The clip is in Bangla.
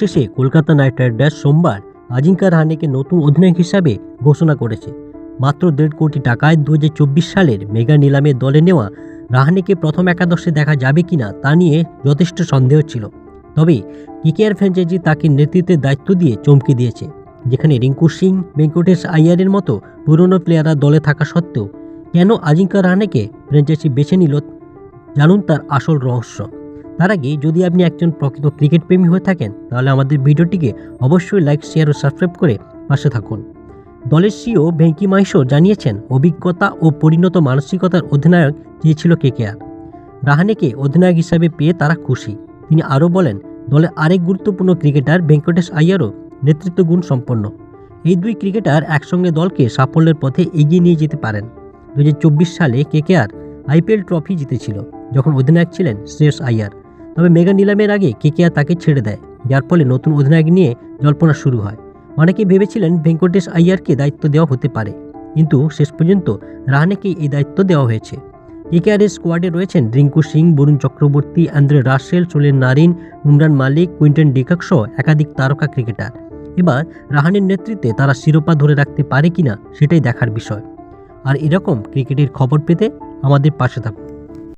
শেষে কলকাতা নাইট রাইডার্স সোমবার আজিঙ্কা রাহানেকে নতুন অধিনায়ক হিসাবে ঘোষণা করেছে। মাত্র দেড় কোটি টাকায় দু হাজার চব্বিশ সালের মেগা নিলামে দলে নেওয়া রাহানেকে প্রথম একাদশে দেখা যাবে কিনা তা নিয়ে যথেষ্ট সন্দেহ ছিল। তবে কেকেআর ফ্র্যাঞ্চাইজি তাকে নেতৃত্বের দায়িত্ব দিয়ে চমকে দিয়েছে, যেখানে রিঙ্কু সিং, ভেঙ্কটেশ আইয়ারের মতো পুরনো প্লেয়াররা দলে থাকা সত্ত্বেও কেন আজিঙ্কা রাহানেকে ফ্র্যাঞ্চাইজি বেছে নিল, জানুন তার আসল রহস্য। তার আগে যদি আপনি একজন প্রকৃত ক্রিকেট প্রেমী হয়ে থাকেন, তাহলে আমাদের ভিডিওটিকে অবশ্যই লাইক শেয়ার ও সাবস্ক্রাইব করে পাশে থাকুন। দলের সিও ভেঙ্কি মাইশো জানিয়েছেন, অভিজ্ঞতা ও পরিণত মানসিকতার অধিনায়ক চেয়েছিল কেকেআর রাহানেকে অধিনায়ক হিসাবে পেয়ে তারা খুশি। তিনি আরও বলেন দলে আরেক গুরুত্বপূর্ণ ক্রিকেটার ভেঙ্কটেশ আইয়ারও নেতৃত্ব গুণ সম্পন্ন। এই দুই ক্রিকেটার একসঙ্গে দলকে সাফল্যের পথে এগিয়ে নিয়ে যেতে পারেন। দু হাজার চব্বিশ সালে কেকেআর আইপিএল ট্রফি জিতেছিল, যখন অধিনায়ক ছিলেন শ্রেয়স আইয়ার। তবে মেগা নিলামের আগে কেকেআর তাকে ছেড়ে দেয়, যার ফলে নতুন অধিনায়ক নিয়ে জল্পনা শুরু হয়। অনেকে ভেবেছিলেন ভেঙ্কটেশ আইয়ারকে দায়িত্ব দেওয়া হতে পারে, কিন্তু শেষ পর্যন্ত রাহানেকেই এই দায়িত্ব দেওয়া হয়েছে। কেকেআরের স্কোয়াডে রয়েছেন Rinku Singh, Varun Chakravarthy, Andre Russell, সোলেন Narine Umran Malik, Quinton de Kock সহ একাধিক তারকা ক্রিকেটার। এবার রাহানের নেতৃত্বে তারা শিরোপা ধরে রাখতে পারে কিনা সেটাই দেখার বিষয়। আর এরকম ক্রিকেটের খবর পেতে আমাদের পাশে থাকুন।